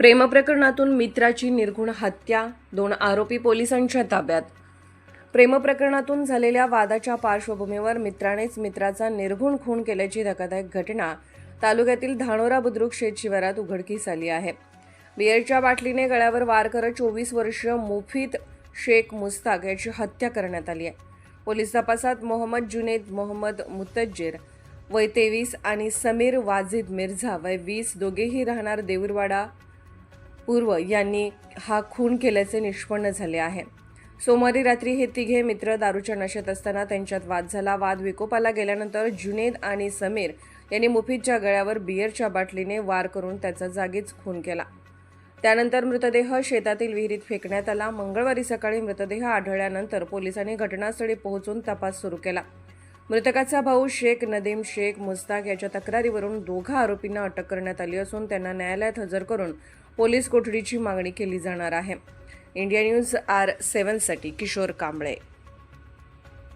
प्रेमप्रकरणातून मित्राची निर्घुण हत्या दोन आरोपी पोलिसांच्या ताब्यात. प्रेमप्रकरणातून झालेल्या वादाच्या पार्श्वभूमीवर मित्रानेच मित्राचा निर्घुण खून केल्याची धक्कादायक घटना तालुक्यातील धानोरा बुद्रुक शेत शिवारात उघडकीस आली आहे. बियरच्या बाटलीने गळ्यावर वार करत चोवीस वर्षीय मुफीद शेख मुस्ताक याची हत्या करण्यात आली आहे. पोलीस तपासात मोहम्मद जुनेद मोहम्मद मुतज्जीर वय तेवीस आणि समीर वाजिद मिर्झा वय वीस दोघेही राहणार देऊरवाडा पूर्व यांनी हा खून केल्याचे निष्पन्न झाले आहे. सोमवारी रात्री हे तिघे मित्र दारूच्या नशेत असताना त्यांच्यात वाद झाला. वाद विकोपाला गेल्यानंतर जुनेद आणि समीर यांनी मुफीदच्या गळ्यावर बियरच्या बाटलीने वार करून त्याचा जागीच खून केला. त्यानंतर मृतदेह शेतातील विहिरीत फेकण्यात आला. मंगळवारी सकाळी मृतदेह आढळल्यानंतर पोलिसांनी घटनास्थळी पोहोचून तपास सुरू केला. मृतकाचा भाऊ शेख नदीम शेख मुस्ताक याच्या तक्रारीवरून दोघा आरोपींना अटक करण्यात आली असून त्यांना न्यायालयात हजर करून पोलीस कोठडीची मागणी केली जाणार आहे. इंडिया न्यूज आर सेव्हनसाठी किशोर कांबळे.